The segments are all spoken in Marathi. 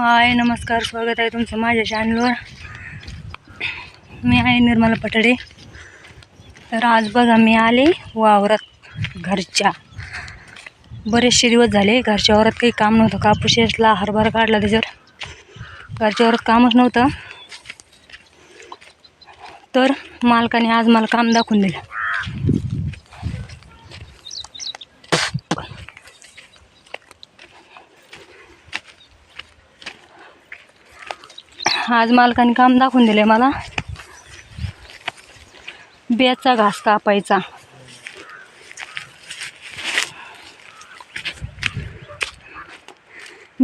हाय नमस्कार स्वागत आहे तुमचं माझ्या चॅनलवर मी आहे निर्मला पटडे तर आज बघा मी आले वावरात घरच्या. बरेचसे दिवस झाले घरच्या वावरात काही काम नव्हतं. कापूस शेसला हरभरा काढला त्याच्यावर. घरच्या वावरात कामच नव्हतं. तर मालकाने आज मला काम दाखवून दिलं. आज मालकाने काम दाखवून दिले मला. बेचा घास कापायचा.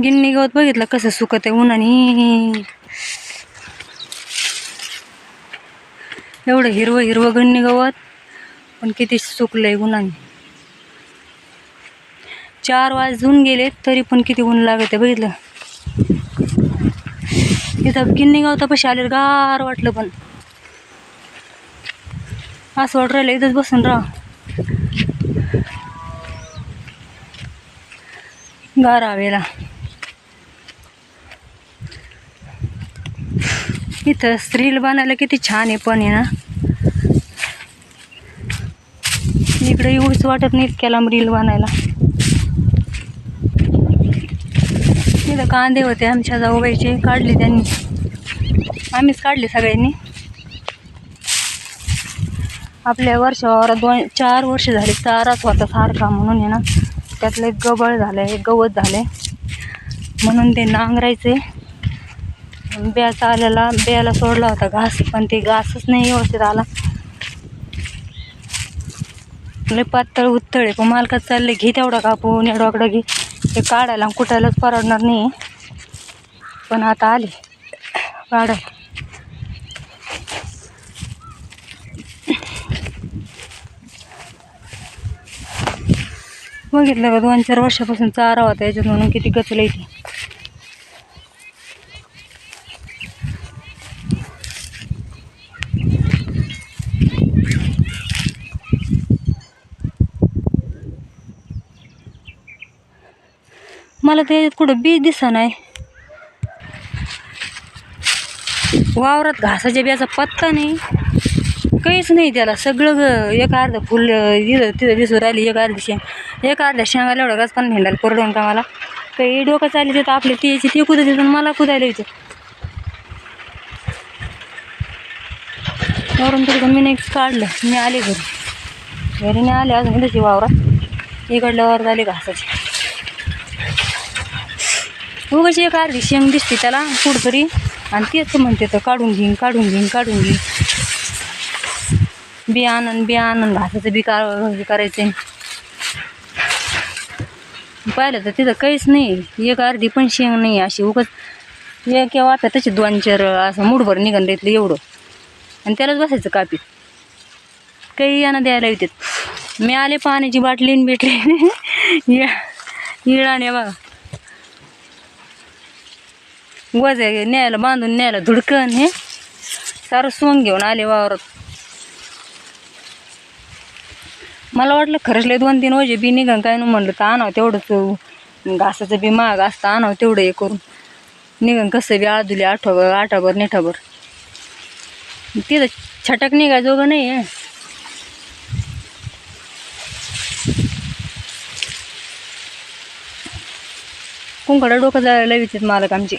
गिन्नी गवत बघितलं कसं सुकत आहे उन्हाने. एवढं हिरवं हिरवं गिन्नी गवत पण किती सुकलंय उन्हाने. चार वाजून गेले तरी पण किती ऊन लागत आहे बघितलं. तिथं गिन्नी पशी आले गार वाटलं पण. असं वाट राहिलं इथंच बसून राहा. गार हवेला. इथं स्त्रील बनायला किती छान आहे पण आहे ना. इकडे एवढीच वाटत नाही इतक्या लांब रील बनायला इथं कांदे होते आमच्या जाऊबाईचे काढले त्यांनी. आम्हीच काढले सगळ्यांनी. आपल्या वर्षावर दोन चार वर्ष झाले चाराच होता सारखा म्हणून आहे ना. त्यातलं एक गबळ झालं एक गवत झालं. म्हणून ते नांगरायचे. ब्याचा आलेला ब्याला सोडला होता घास पण ते घासच नाही व्यवस्थित आला. लय पातळ उत्तळ आहे. पण मालकात चालले घे तेवढा कापून एवढाकडं घे. ते काढायला कुठायलाच परवडणार नाही. पण आता आले. काढायला. बघितलं का दोन चार वर्षापासून चारा होता याच्यात म्हणून किती गचलं इथे मला त्याच्यात कुठं बीज दिसा नाही. वावरात घासाच्या बियाचा पत्ता नाही. काहीच नाही त्याला. सगळं एक अर्ध फुल इथं तिथं दिसून राहिली एक अर्धी शेंग. एक अर्ध्या शेंगाला एवढं गच पण हिंडायला परडून का मला काही डोकं चालली तिथं आपले तिची ती कुदत येतं मला कुदायला येतं? वरून तिकडं मी नाही काढलं. मी आले घरी. घरी नाही आले अजून तशी वावरात. इकडल्यावर झाली घासाची. उगाच एक अर्धी शेंग दिसते त्याला कुठतरी. आणि तेच म्हणते तर काढून घेईन काढून घेईन काढून घेईन. बी आणन बी आणन घासाचं बी का हे करायचं पाहिलं तर तिथं काहीच नाही. एक अर्धी पण शेंग नाही अशी. उगाच एक वाफ्या तशी दोन चार असं मुठभर निघन देतलं एवढं. आणि त्यालाच बसायचं कापीत. काही यानं द्यायला येतात मी आले पाण्याची बाटली भेटली. इळाने बघा. वज न्यायला बांधून न्यायला धुडकन हे. सारं सोंग घेऊन आले वावरात. मला वाटलं खरंच लय दोन तीन वजे बी निघन काय न म्हणलं तर आणावं तेवढंच घासाचं बी महाग असतं आणावं तेवढं हे करून. निघन कसं बी आदुले आठवभर आठाभर नेठाभर तिथं छटक निघाय जोगं नाही आहे. कुंकडं डोकं जायला विचित मालक आमची.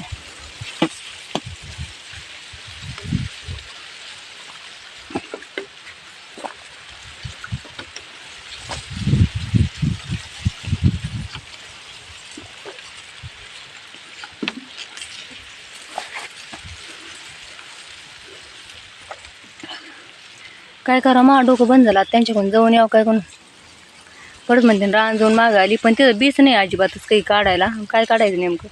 काय करा मा डोकं बंद झालं. त्यांच्याकडून जाऊन यावं काय करून परत म्हणते रान जाऊन मागं आली. पण तिथं बीच नाही अजिबातच काही काढायला. काय काढायचं नेमकं?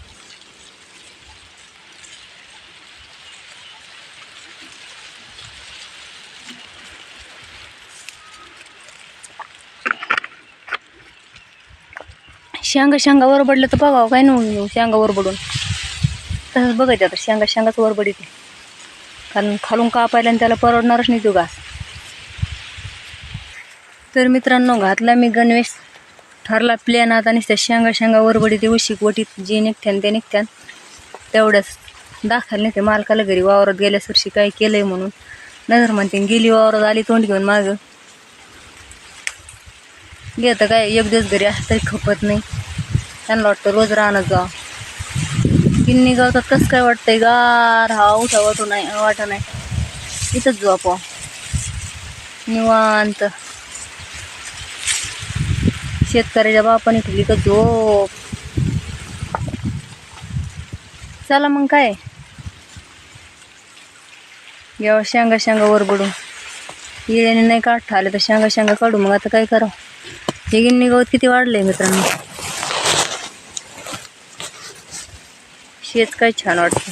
शेंगा शेंगा वरबडलं तर बघावं काय नाही शेंगा वरबडून. तसंच बघायचं आता. शेंगा शेंगाच वरबडीते कारण खालून कापायला आणि त्याला परवडणारच नाही तो घास. तर मित्रांनो घातला मी गणवेश. ठरला प्लॅन आता नुसत्या शेंगा शेंगा वरबडी ते उशीक वटीत जे निघत्यान ते निघत्यान. तेवढ्याच दाखल नाही ते मालकाला घरी वावरात गेल्यास वर्षी काय केलंय म्हणून. नजर म्हणते गेली वावरात आली तोंड घेऊन मागं. घेतं काय एक दिवस घरी असं तरी खपत नाही. त्यांना वाटतं रोज राहणं जा किन्नी गावतात कसं काय वाटतंय? गार हा उठा वाटू नाही वाटा नाही. इथंच झोप निवांत. शेतकऱ्याच्या बापाने ठेवली का झोप चला मग काय? यावं शेंगा शेंगा वर बडून. येण्याने नाही काढता आले तर शेंगा शेंगा काढू. मग आता काय करावं? हे गिन्नी गवत किती वाढलंय मित्रांनो? शेत काय छान वाटतं.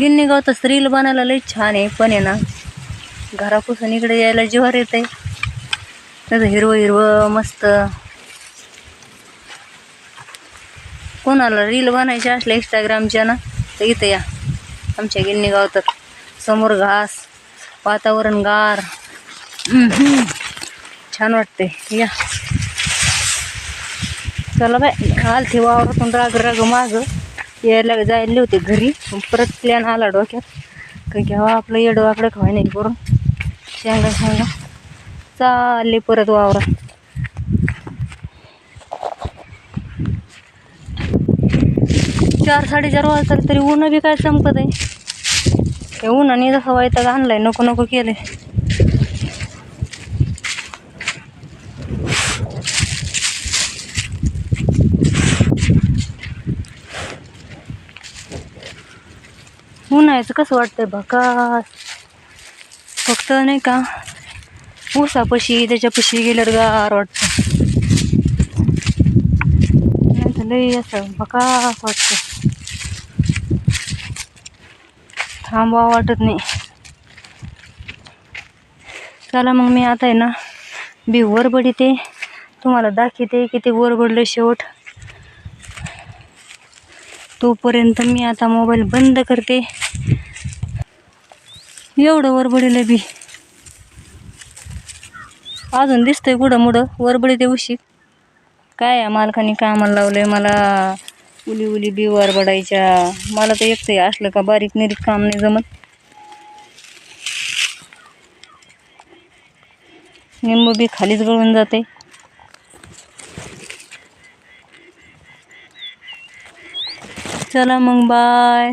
गिन्नी गवत रील बनायला लई छान आहे. पण आहे ना घरापासून इकडे यायला जिवार येत आहे त्याचं हिरवं हिरवं मस्त. कोणाला रील बनायचे असले इंस्टाग्रामच्या ना तर इथं या. आमच्या गिन्नी गावतात. समोर घास वातावरण गार. छान वाटते या. चला बाय. आलती वावरातून राग राग माग. यायला जायला होते घरी. परत प्लॅन आला डोक्यात. का घ्यावा आपलं येडवाकडं खवाय नाही करून. शेंगा शेंगा. चालले परत वावरात. चार साडेचार वाजता तरी ऊन बी काय चमकत आहे. हे उन्हाने जसं वायता आणलाय नको नको केले उन्हाळ्याचं कसं वाटतंय भकास फक्त नाही का? ऊसापशी त्याच्यापाशी गेल्यावर गार वाटतं. लई असं बकास वाटतं. थांबवा वाटत नाही. चला मग मी आता आहे ना बी वरबडीते तुम्हाला दाखवते किती वरबडलं शेवट तोपर्यंत मी आता मोबाईल बंद करते. एवढं वरबडीला बी. अजून दिसतंय कुठं मुडं वरबडी ते उशी काय या मालकाने कामाला लावलंय? मला उली उली बी वरबडायच्या. मला तर एकटं असलं का बारीक निरीक काम नाही जमत. निंबू बी खालीच गळून जाते. चला मग बाय.